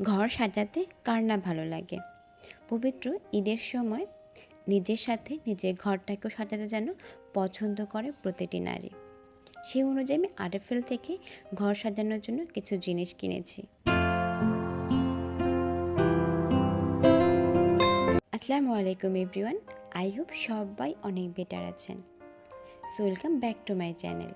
ঘর সাজাতে কার না ভালো লাগে? পবিত্র ঈদের সময় নিজের সাথে নিজের ঘরটাকেও সাজাতে যেন পছন্দ করে প্রতিটি নারী। সেই অনুযায়ী আমি আরএফএল থেকে ঘর সাজানোর জন্য কিছু জিনিস কিনেছি। আসসালামু আলাইকুম এভরিওয়ান, আই হোপ সবাই অনেক বেটার আছেন। So welcome back to my channel.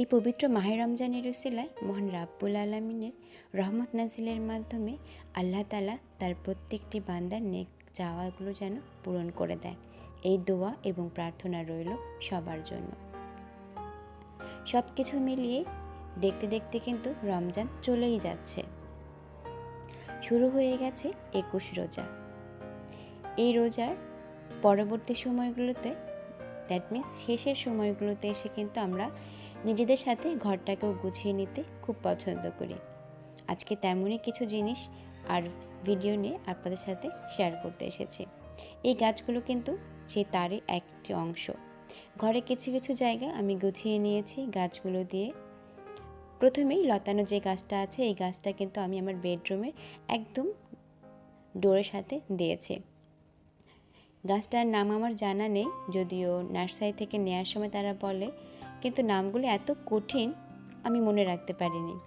এই পবিত্র মাহে রমজানের রসিলায় মহান রাব্বুল আলমিনের রহমত নাজিলের মাধ্যমে আল্লাহ তালা তার প্রত্যেকটি বান্দার নেক চাওয়াগুলো যেন পূরণ করে দেয়। এই দোয়া এবং প্রার্থনা রইল সবার জন্য। সব কিছু মিলিয়ে দেখতে দেখতে কিন্তু রমজান চলেই যাচ্ছে। শুরু হয়ে গেছে একুশ রোজা। এই রোজার পরবর্তী সময়গুলোতে দ্যাট মিন্স শেষের সময়গুলোতে এসে কিন্তু আমরা নিজেদের সাথে ঘরটাকেও গুছিয়ে নিতে খুব পছন্দ করি। আজকে তেমনই কিছু জিনিস আর ভিডিও নিয়ে আপনাদের সাথে শেয়ার করতে এসেছি। এই গাছগুলো কিন্তু সেই তারই একটি অংশ। ঘরে কিছু কিছু জায়গা আমি গুছিয়ে নিয়েছি গাছগুলো দিয়ে। প্রথমেই লতানো যে গাছটা আছে, এই গাছটা কিন্তু আমি আমার বেডরুমের একদম ডোরের সাথে দিয়েছি। গাছটার নাম আমার জানা নেই, যদিও নার্সারি থেকে নেওয়ার সময় তারা বলে কিন্তু নামগুলো এত কঠিন আমি মনে রাখতে পারিনি।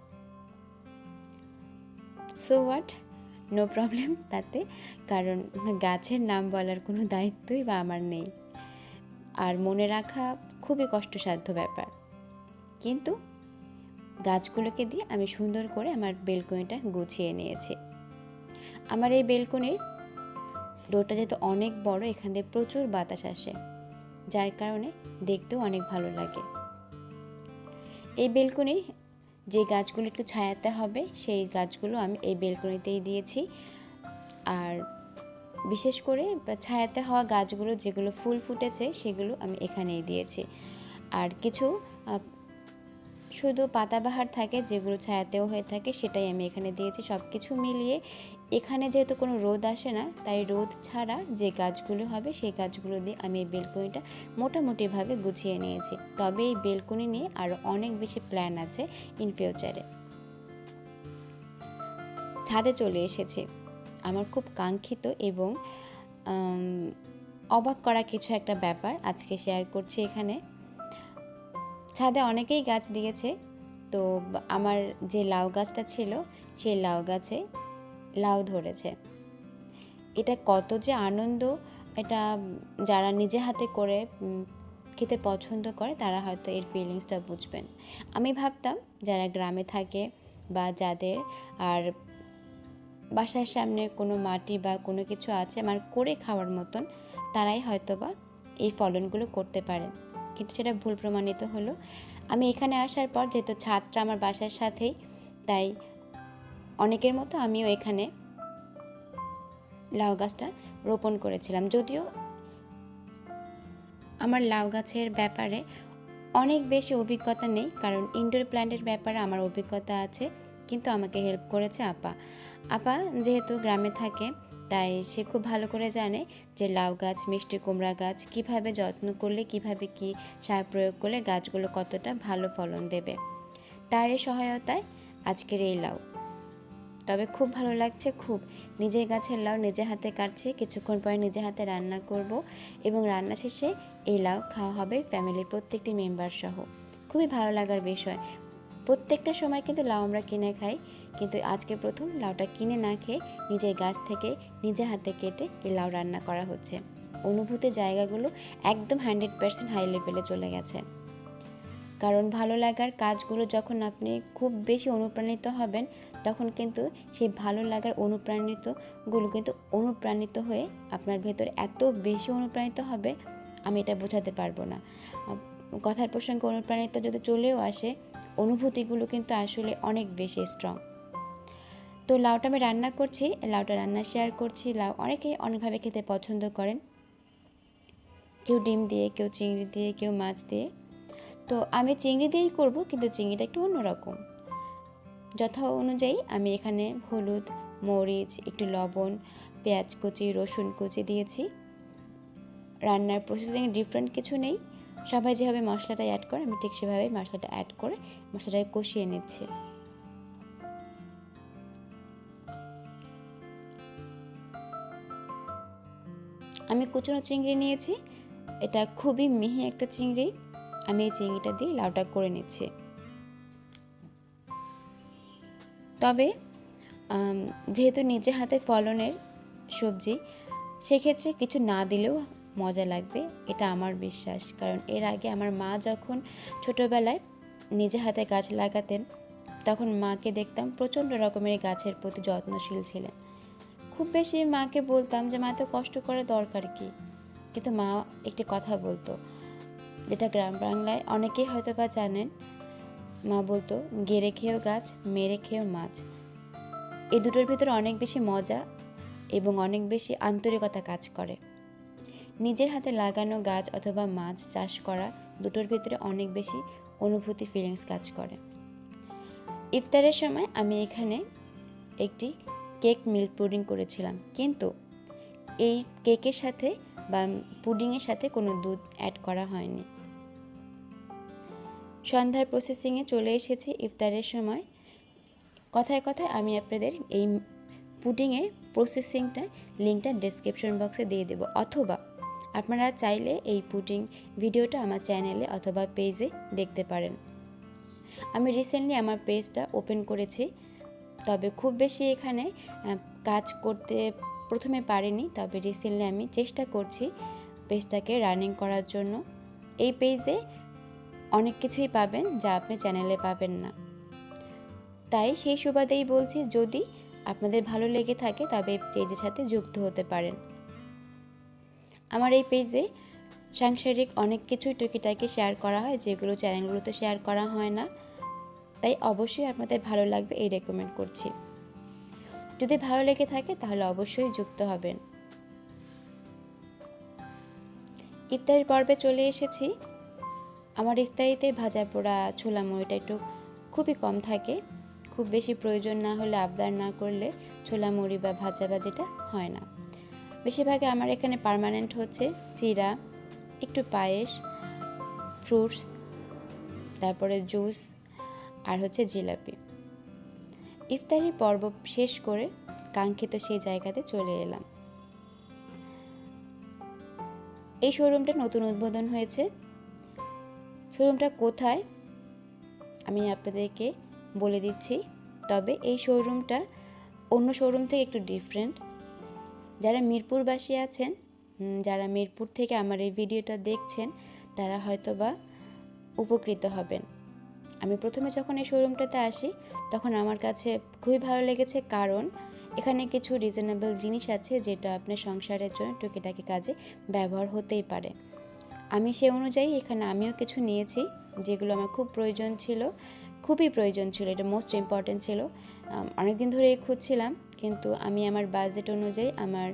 সো হোয়াট নো প্রবলেম তাতে। কারণ গাছের নাম বলার কোনো দায়িত্বই বা আমার নেই। আর মনে রাখা খুবই কষ্টসাধ্য ব্যাপার। কিন্তু গাছগুলোকে দিয়ে আমি সুন্দর করে আমার বেলকনিটা গুছিয়ে নিয়েছি। আমার এই বেলকনির ডোরটা যেহেতু অনেক বড়, এখান দিয়ে প্রচুর বাতাস আসে। যার কারণে দেখতেও অনেক ভালো লাগে। এই বেলকনির যে গাছগুলো একটু ছায়াতে হবে, সেই গাছগুলো আমি এই বেলকনিতেই দিয়েছি। আর বিশেষ করে ছায়াতে হওয়া গাছগুলো যেগুলো ফুল ফুটেছে, সেগুলো আমি এখানেই দিয়েছি। আর কিছু শুধু পাতাবাহার থাকে, যেগুলো ছায়াতেও হয়ে থাকে, সেটাই আমি এখানে দিয়েছি। সব কিছু মিলিয়ে এখানে যেহেতু কোনো রোদ আসে না, তাই রোদ ছাড়া যে গাছগুলো হবে, সেই গাছগুলো দিয়ে আমি এই বেলকনিটা মোটামুটিভাবে গুছিয়ে নিয়েছি। তবে এই বেলকনি নিয়ে আরও অনেক বেশি প্ল্যান আছে ইন ফিউচারে। ছাদে চলে এসেছি। আমার খুব কাঙ্ক্ষিত এবং অবাক করা কিছু একটা ব্যাপার আজকে শেয়ার করছি এখানে। ছাদে অনেকেই গাছ দিয়েছে। তো আমার যে লাউ গাছটা ছিল, সেই লাউ গাছে লাউ ধরেছে। এটা কত যে আনন্দ, এটা যারা নিজে হাতে করে খেতে পছন্দ করে, তারা হয়তো এর ফিলিংসটা বুঝবেন। আমি ভাবতাম, যারা গ্রামে থাকে বা যাদের, আর বাসার সামনে কোনো মাটি বা কোনো কিছু আছে, আমার করে খাওয়ার মতন, তারাই হয়তো বা এই ফলনগুলো করতে পারেন। কিন্তু সেটা ভুল প্রমাণিত হলো। আমি এখানে আসার পর যেহেতু ছাদটা আমার বাসার সাথেই, তাই অনেকের মতো আমিও এখানে লাউ গাছটা রোপণ করেছিলাম। যদিও আমার লাউ গাছের ব্যাপারে অনেক বেশি অভিজ্ঞতা নেই, কারণ ইনডোর প্ল্যান্টের ব্যাপারে আমার অভিজ্ঞতা আছে, কিন্তু আমাকে হেল্প করেছে আপা। আপা যেহেতু গ্রামে থাকে তাই সে খুব ভালো করে জানে যে লাউ গাছ, মিষ্টি কুমড়া গাছ কীভাবে যত্ন করলে, কীভাবে কি সার প্রয়োগ করলে গাছগুলো কতটা ভালো ফলন দেবে। তার এই সহায়তায় আজকের এই লাউ। তবে খুব ভালো লাগছে, খুব। নিজের গাছের লাউ নিজে হাতে কাটছি, কিছুক্ষণ পরে নিজে হাতে রান্না করব এবং রান্না শেষে এই লাউ খাওয়া হবে ফ্যামিলির প্রত্যেকটি মেম্বার সহ। খুবই ভালো লাগার বিষয়। প্রত্যেকটা সময় কিন্তু লাউ আমরা কিনে খাই কিন্তু আজকে প্রথম লাউটা কিনে না খেয়ে নিজের গাছ থেকে নিজে হাতে কেটে এই লাউ রান্না করা হচ্ছে। অনুভূতির জায়গাগুলো একদম হান্ড্রেড পার্সেন্ট হাই লেভেলে চলে গেছে। কারণ ভালো লাগার কাজগুলো যখন আপনি খুব বেশি অনুপ্রাণিত হবেন, তখন কিন্তু সেই ভালো লাগার অনুপ্রাণিতগুলো কিন্তু অনুপ্রাণিত হয়ে আপনার ভেতর এত বেশি অনুপ্রাণিত হবে, আমি এটা বোঝাতে পারব না। কথার প্রসঙ্গে অনুপ্রাণিত যদি চলেও আসে, অনুভূতিগুলো কিন্তু আসলে অনেক বেশি স্ট্রং তো লাউটা আমি রান্না করছি, লাউটা রান্না শেয়ার করছি, লাউ অনেকেই অনেকভাবে খেতে পছন্দ করেন। কেউ ডিম দিয়ে, কেউ চিংড়ি দিয়ে, কেউ মাছ দিয়ে। তো আমি চিংড়ি দিয়েই করব, কিন্তু চিংড়িটা একটু অন্যরকম। যথা অনুযায়ী আমি এখানে হলুদ, মরিচ, একটু লবণ, পেঁয়াজ কুচি, রসুন কুচি দিয়েছি। রান্নার প্রসেসিং ডিফারেন্ট কিছু নেই। সবাই যেভাবে মশলাটা অ্যাড করে, আমি ঠিক সেভাবেই মশলাটা অ্যাড করে মশলাটাকে কষিয়ে নিচ্ছি। আমি কুচনো চিংড়ি নিয়েছি। এটা খুবই মিহি একটা চিংড়ি। আমি এই চিংড়িটা দিয়ে লাউটা করে নিচ্ছি। তবে যেহেতু নিজে হাতে ফলনের সবজি, সেক্ষেত্রে কিছু না দিলেও মজা লাগবে। এটা আমার বিশ্বাস। কারণ এর আগে আমার মা যখন ছোটোবেলায় নিজে হাতে গাছ লাগাতেন, তখন মাকে দেখতাম প্রচণ্ড রকমের গাছের প্রতি যত্নশীল ছিলেন। খুব বেশি মাকে বলতাম যে, মা, এত কষ্ট করে দরকার কি? কিন্তু মা একটি কথা বলতো, যেটা গ্রাম বাংলায় অনেকেই হয়তো বা জানেন। মা বলতো, গেড়ে খেয়েও গাছ, মেরে খেয়েও মাছ। এই দুটোর ভিতরে অনেক বেশি মজা এবং অনেক বেশি আন্তরিকতা কাজ করে। নিজের হাতে লাগানো গাছ অথবা মাছ চাষ করা দুটোর ভিতরে অনেক বেশি অনুভূতি ফিলিংস কাজ করে। ইফতারের সময় আমি এখানে একটি কেক মিল্ক পুডিং করেছিলাম। কিন্তু এই কেকের সাথে বা পুডিংয়ের সাথে কোনো দুধ অ্যাড করা হয়নি। সন্ধ্যার প্রসেসিংয়ে চলে এসেছি ইফতারের সময়। কথায় কথায় আমি আপনাদের এই পুডিংয়ের প্রসেসিংটা লিঙ্কটা ডেসক্রিপশন বক্সে দিয়ে দেবো। অথবা আপনারা চাইলে এই পুডিং ভিডিওটা আমার চ্যানেলে অথবা পেজে দেখতে পারেন। আমি রিসেন্টলি আমার পেজটা ওপেন করেছি। তবে খুব বেশি এখানে কাজ করতে প্রথমে পারিনি, তবে রিসেন্টলি আমি চেষ্টা করছি পেজটাকে রানিং করার জন্য। এই পেজে অনেক কিছুই পাবেন যা আপনি চ্যানেলে পাবেন না। তাই সেই সুবাদেই বলছি, যদি আপনাদের ভালো লেগে থাকে, তবে এই পেজের সাথে যুক্ত হতে পারেন। আমার এই পেজে সাংসারিক অনেক কিছুই টুকিটাকি শেয়ার করা হয়, যেগুলো চ্যানেলগুলোতে শেয়ার করা হয় না। তাই অবশ্যই আপনাদের ভালো লাগবে এই রেকমেন্ড করছি। যদি ভালো লেগে থাকে তাহলে অবশ্যই যুক্ত হবেন। ইফতারির পর্বে চলে এসেছি। আমার ইফতারিতে ভাজা পোড়া, ছোলা মুড়িটা একটু খুবই কম থাকে। খুব বেশি প্রয়োজন না হলে আবদার না করলে ছোলা মুড়ি বা ভাজা ভাজিটা হয় না। বেশিরভাগে আমার এখানে পার্মানেন্ট হচ্ছে চিরা, একটু পায়েস ফ্রুটস তারপরে জুস আর হচ্ছে জিলাপি। ইফতারি পর্ব শেষ করে কাঙ্ক্ষিত সেই জায়গাতে চলে এলাম। এই শোরুমটা নতুন উদ্বোধন হয়েছে। শোরুমটা কোথায়? আমি আপনাদেরকে বলে দিচ্ছি। তবে এই শোরুমটা অন্য শোরুম থেকে একটু ডিফারেন্ট যারা মিরপুরবাসী আছেন যারা মিরপুর থেকে আমার এই ভিডিওটা দেখছেন, তারা হয়তোবা উপকৃত হবেন। আমি প্রথমে যখন এই শোরুমটাতে আসি, তখন আমার কাছে খুবই ভালো লেগেছে কারণ এখানে কিছু রিজনেবল জিনিস আছে যেটা আপনার সংসারের জন্য টুকিটাকি কাজে ব্যবহার হতেই পারে। আমি সে অনুযায়ী এখানে আমিও কিছু নিয়েছি যেগুলো আমার খুব প্রয়োজন ছিল, খুবই প্রয়োজন ছিল, এটা মোস্ট ইম্পর্ট্যান্ট ছিল। অনেক দিন ধরে খুঁজছিলাম, কিন্তু আমি আমার বাজেট অনুযায়ী আমার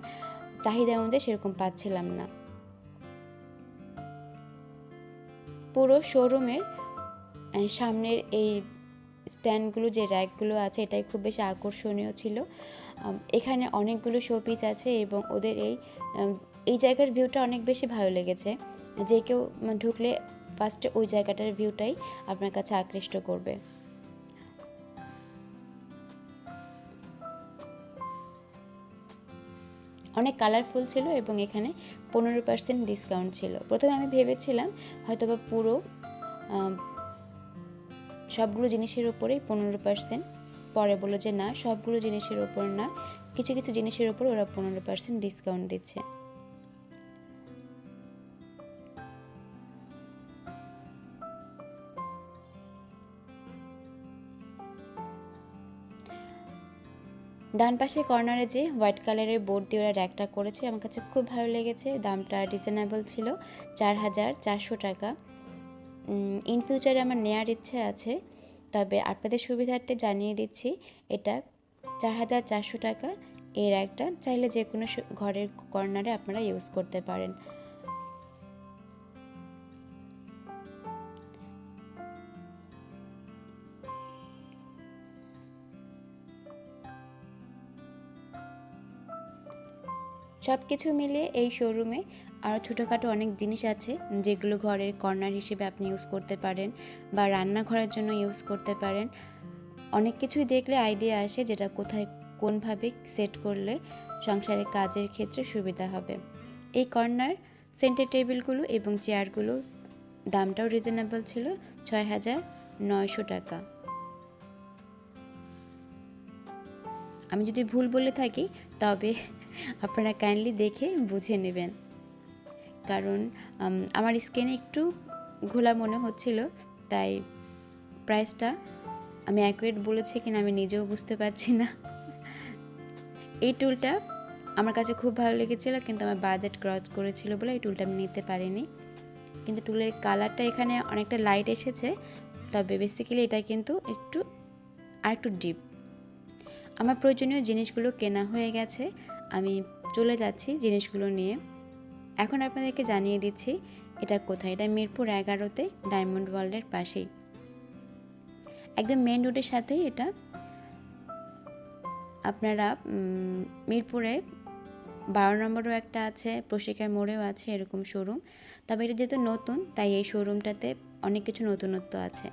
চাহিদা অনুযায়ী সেরকম পাচ্ছিলাম না। পুরো শোরুমের সামনের এই স্ট্যান্ডগুলো যে র্যাকগুলো আছে, এটাই খুব বেশি আকর্ষণীয় ছিল। এখানে অনেকগুলো শোপিস আছে এবং ওদের এই এই জায়গার ভিউটা অনেক বেশি ভালো লেগেছে। যে কেউ ঢুকলে ফার্স্টে ওই জায়গাটার ভিউটাই আপনার কাছে আকৃষ্ট করবে। অনেক কালারফুল ছিল এবং এখানে পনেরো পার্সেন্ট ডিসকাউন্ট ছিল। প্রথমে আমি ভেবেছিলাম হয়তোবা পুরো সবগুলো জিনিসের উপরেই পনেরো পার্সেন্ট পরে বলল যে না, সবগুলো জিনিসের ওপর না, কিছু কিছু জিনিসের ওপর ওরা পনেরো পার্সেন্ট ডিসকাউন্ট দিচ্ছে। ডান পাশে কর্নারে যে হোয়াইট কালারের বোর্ড দিয়ে ওরা র্যাকটা করেছে, আমার কাছে খুব ভালো লেগেছে। দামটা রিজনেবল ছিল, চার হাজার চারশো টাকা। ইন ফিউচারে আমার নেয়ার ইচ্ছে আছে, তবে আপনাদের সুবিধার্থে জানিয়ে দিচ্ছি, এটা চার হাজার চারশো টাকা এর একটা, চাইলে যে কোনো ঘরের কর্নারে আপনারা ইউজ করতে পারেন। সব কিছু মিলিয়ে এই শোরুমে আরও ছোটোখাটো অনেক জিনিস আছে যেগুলো ঘরের কর্নার হিসেবে আপনি ইউজ করতে পারেন বা রান্নাঘরের জন্য ইউজ করতে পারেন। অনেক কিছুই দেখলে আইডিয়া আসে যেটা কোথায় কোনভাবে সেট করলে সংসারের কাজের ক্ষেত্রে সুবিধা হবে। এই কর্নার সেন্টার টেবিলগুলো এবং চেয়ারগুলো দামটাও রিজনেবল ছিল ছয় হাজার নয়শো টাকা। আমি যদি ভুল বলে থাকি, তবে আপনারা কাইন্ডলি দেখে বুঝে নেবেন। কারণ আমার স্কিনে একটু ঘোলা মনে হচ্ছিল, তাই প্রাইসটা আমি অ্যাকুয়েট বলেছি কিনা আমি নিজেও বুঝতে পারছি না। এই টুলটা আমার কাছে খুব ভালো লেগেছিল, কিন্তু আমার বাজেট ক্রস করেছিল বলে এই টুলটা আমি নিতে পারিনি। কিন্তু টুলের কালারটা এখানে অনেকটা লাইট এসেছে, তবে বেসিক্যালি এটা কিন্তু একটু আর একটু ডিপ আমার প্রয়োজনীয় জিনিসগুলো কেনা হয়ে গেছে, আমি চলে যাচ্ছি জিনিসগুলো নিয়ে। এখন আপনাদেরকে জানিয়ে দিচ্ছি, এটা কোথায়? এটা মিরপুর এগারোতে ডায়মন্ড ওয়ার্ল্ডের পাশেই। একদম মেন রোডের সাথেই এটা। আপনারা মিরপুরে বারো নম্বরও একটা আছে প্রশিকার মোড়েও আছে এরকম শোরুম তবে এটা যেহেতু নতুন, তাই এই শোরুমটাতে অনেক কিছু নতুনত্ব আছে।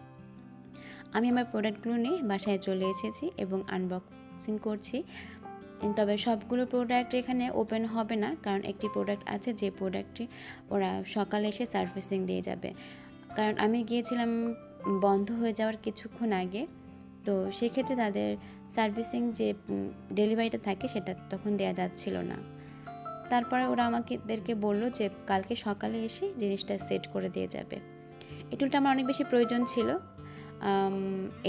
আমি আমার প্রোডাক্টগুলো নিয়ে বাসায় চলে এসেছি এবং আনবক্সিং করছি। তবে সবগুলো প্রোডাক্ট এখানে ওপেন হবে না, কারণ একটি প্রোডাক্ট আছে, যে প্রোডাক্টটি ওরা সকালে এসে সার্ভিসিং দিয়ে যাবে। কারণ আমি গিয়েছিলাম বন্ধ হয়ে যাওয়ার কিছুক্ষণ আগে, তো সেক্ষেত্রে তাদের সার্ভিসিং যে ডেলিভারিটা থাকে সেটা তখন দেওয়া যাচ্ছিল না। তারপরে ওরা আমাকেদেরকে বলল যে, কালকে সকালে এসে জিনিসটা সেট করে দিয়ে যাবে। এই টুলটা আমার অনেক বেশি প্রয়োজন ছিল।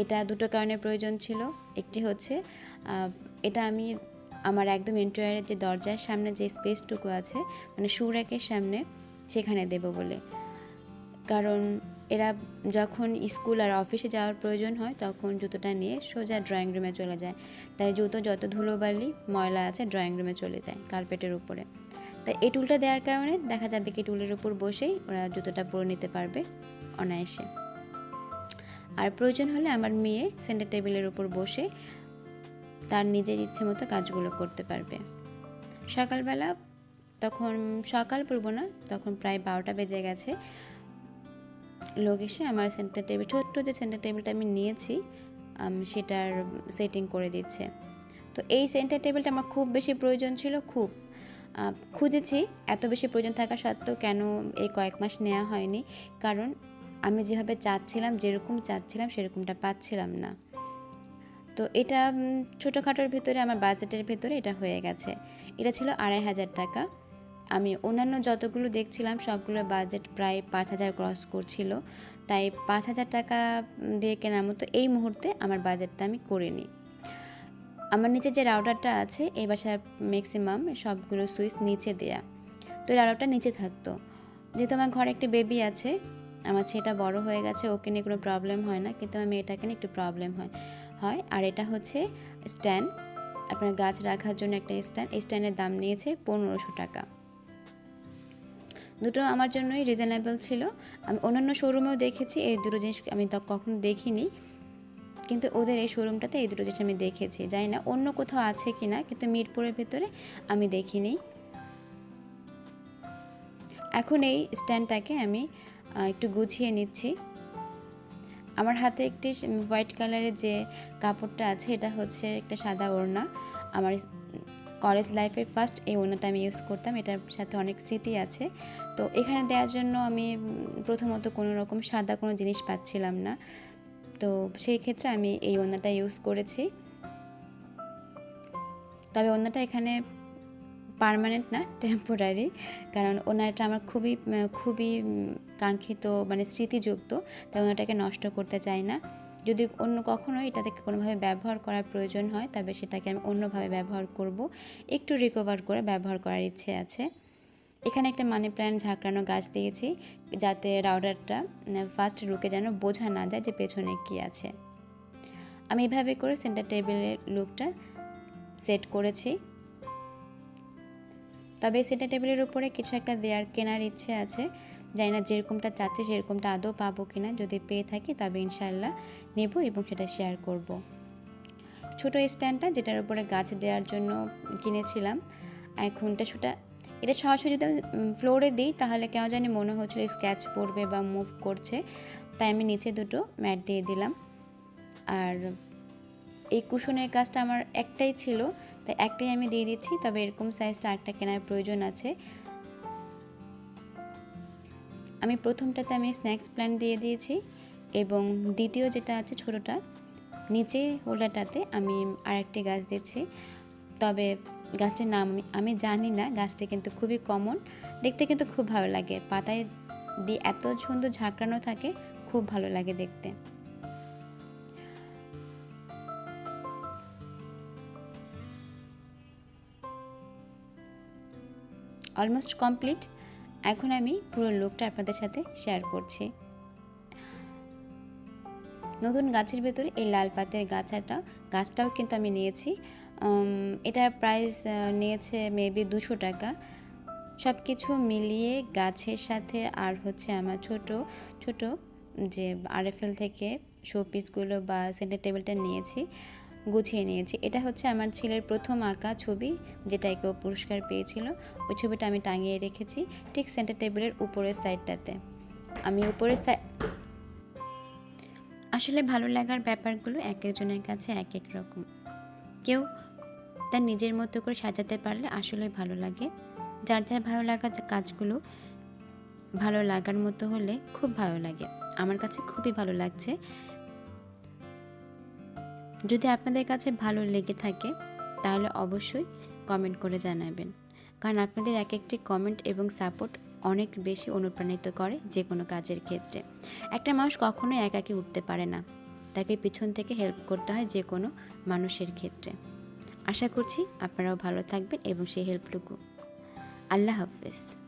এটা দুটো কারণে প্রয়োজন ছিল। একটি হচ্ছে এটা আমি আমার একদম ইন্টারিয়ারের যে দরজার সামনে যে স্পেসটুকু আছে মানে শু সামনে, সেখানে দেব বলে। কারণ এরা যখন স্কুল আর অফিসে যাওয়ার প্রয়োজন হয়, তখন জুতোটা নিয়ে সোজা ড্রয়িং রুমে চলে যায়। তাই জুতো যত ধুলোবালি, ময়লা আছে ড্রয়িং রুমে চলে যায় কার্পেটের উপরে। তাই এই টুলটা দেওয়ার কারণে দেখা যাবে কি টুলের উপর বসেই ওরা জুতোটা পরে নিতে পারবে অনায়াসে। আর প্রয়োজন হলে আমার মেয়ে সেন্টার টেবিলের উপর বসে তার নিজের ইচ্ছে মতো কাজগুলো করতে পারবে। সকালবেলা তখন, সকাল বলব না, তখন প্রায় বারোটা বেজে গেছে। লোক এসে আমার সেন্টার টেবিল ছোট্ট যে সেন্টার টেবিলটা আমি নিয়েছি সেটার সেটিং করে দিচ্ছে। তো এই সেন্টার টেবিলটা আমার খুব বেশি প্রয়োজন ছিল, খুব। খুঁজেছি, এত বেশি প্রয়োজন থাকা সত্ত্বেও কেন এই কয়েক মাস নেওয়া হয়নি? কারণ আমি যেভাবে চাচ্ছিলাম, যেরকম চাচ্ছিলাম, সেরকমটা পাচ্ছিলাম না। তো এটা ছোটোখাটোর ভিতরে, আমার বাজেটের ভেতরে এটা হয়ে গেছে। এটা ছিল আড়াই হাজার টাকা। আমি অন্যান্য যতগুলো দেখছিলাম, সবগুলোর বাজেট প্রায় পাঁচ হাজার ক্রস করছিল। তাই পাঁচ হাজার টাকা দিয়ে কেনার মতো এই মুহূর্তে আমার বাজেটটা আমি করিনি আমার নিচে যে রাউটারটা আছে, এই বাসার ম্যাক্সিমাম সবগুলো সুইচ নিচে দেয়া। তো রাউটারটা নিচে থাকতো। যেহেতু আমার ঘরে একটি বেবি আছে আমার ছেলেটা বড় হয়ে গেছে, ওকে নিয়ে কোনো প্রবলেম হয় না, কিন্তু আমার মেয়েটাকে নিয়ে একটু প্রবলেম হয়। হয়, আর এটা হচ্ছে স্ট্যান্ড, আপনার গাছ রাখার জন্য একটা স্ট্যান্ড, এই স্ট্যান্ডের দাম নিয়েছে পনেরোশো টাকা। দুটো আমার জন্যই রিজনেবল ছিল। আমি অন্যান্য শোরুমেও দেখেছি, এই দুটো জিনিস আমি কখনো দেখিনি, কিন্তু ওদের এই শোরুমটাতে এই দুটো জিনিস আমি দেখেছি। জানি না অন্য কোথাও আছে কি না, কিন্তু মিরপুরের ভেতরে আমি দেখিনি। এখন এই স্ট্যান্ডটাকে আমি একটু গুছিয়ে নিচ্ছি। আমার হাতে একটি হোয়াইট কালারের যে কাপড়টা আছে, এটা হচ্ছে একটা সাদা ওড়না। আমার কলেজ লাইফের ফার্স্ট এই ওড়নাটা আমি ইউজ করতাম, এটার সাথে অনেক স্মৃতি আছে। তো এখানে দেওয়ার জন্য আমি প্রথমত কোনো রকম সাদা কোনো জিনিস পাচ্ছিলাম না। তো সেই ক্ষেত্রে আমি এই ওড়নাটা ইউজ করেছি। তবে ওড়নাটা এখানে পার্মানেন্ট না টেম্পোরারি কারণ ওনারটা আমার খুবই খুবই কাঙ্ক্ষিত মানে স্মৃতিযুক্ত, তাই ওনাটাকে নষ্ট করতে চাই না। যদি অন্য কখনো এটাতে কোনোভাবে ব্যবহার করার প্রয়োজন হয়, তবে সেটাকে আমি অন্যভাবে ব্যবহার করব। একটু রিকভার করে ব্যবহার করার ইচ্ছে আছে। এখানে একটা মানি প্ল্যান্ট ঝাঁকড়ানো গাছ দিয়েছি যাতে রাউডারটা ফার্স্ট রুকে যেন বোঝা না যায় যে পেছনে কি আছে। আমি এভাবে করে সেন্টার টেবিলের লুকটা সেট করেছি। তবে সেন্টার টেবিলের উপরে কিছু একটা দেয়ার কেনার ইচ্ছে আছে। জানি না যেরকমটা চাচ্ছে সেরকমটা আদৌ পাবো কিনা, যদি পেয়ে থাকি তবে ইনশাল্লাহ নেব এবং সেটা শেয়ার করব। ছোট স্ট্যান্ডটা যেটার উপরে গাছ দেওয়ার জন্য কিনেছিলাম এখনটা সেটা এটা সরাসরি যদি ফ্লোরে দিই তাহলে কেন জানি মনে হচ্ছিল স্ক্যাচ পড়বে বা মুভ করছে, তাই আমি নিচে দুটো ম্যাট দিয়ে দিলাম আর এই কুশনের কাজটা আমার একটাই ছিল, তাই একটাই আমি দিয়ে দিচ্ছি, তবে এরকম সাইজটা একটা কেনার প্রয়োজন আছে আমি প্রথমটাতে আমি স্ন্যাক্স প্ল্যান্ট দিয়ে দিয়েছি এবং দ্বিতীয় যেটা আছে ছোটোটা, নিচে হোল্ডারটাতে আমি আরেকটি গাছ দিচ্ছি। তবে গাছটির নাম আমি- আমি জানি না, গাছটি কিন্তু খুবই কমন দেখতে কিন্তু খুব ভালো লাগে। পাতায় দিয়ে এত সুন্দর ঝাঁকড়ানো থাকে, খুব ভালো লাগে দেখতে। অলমোস্ট কমপ্লিট এখন আমি পুরো লুকটা আপনাদের সাথে শেয়ার করছি। নতুন গাছের ভেতরে এই লাল পাতের গাছাটা, গাছটাও কিন্তু আমি নিয়েছি। এটার প্রাইস নিয়েছে মেবি দুশো টাকা। সব কিছু মিলিয়ে গাছের সাথে আর হচ্ছে আমার ছোট ছোট যে আরএফএল থেকে শো পিসগুলো বা সেন্টার টেবিলটা নিয়েছি। গুছিয়ে নিয়েছি। এটা হচ্ছে আমার ছেলের প্রথম আঁকা ছবি, যেটা কেউ পুরস্কার পেয়েছিল। ওই ছবিটা আমি টাঙিয়ে রেখেছি ঠিক সেন্টার টেবিলের উপরের সাইডটাতে আমি উপরের সাইড আসলে ভালো লাগার ব্যাপারগুলো এক একজনের কাছে এক এক রকম। কেউ তার নিজের মতো করে সাজাতে পারলে আসলে ভালো লাগে। যার যার ভালো লাগা কাজগুলো ভালো লাগার মতো হলে খুব ভালো লাগে। আমার কাছে খুবই ভালো লাগছে। যদি আপনাদের কাছে ভালো লেগে থাকে, তাহলে অবশ্যই কমেন্ট করে জানাবেন। কারণ আপনাদের এক একটি কমেন্ট এবং সাপোর্ট অনেক বেশি অনুপ্রাণিত করে যে কোনো কাজের ক্ষেত্রে। একটা মানুষ কখনোই একাকি উঠতে পারে না। তাকে পিছন থেকে হেল্প করতে হয় যে কোনো মানুষের ক্ষেত্রে। আশা করছি আপনারাও ভালো থাকবেন এবং সেই হেল্পটুকু আল্লাহ হাফেজ।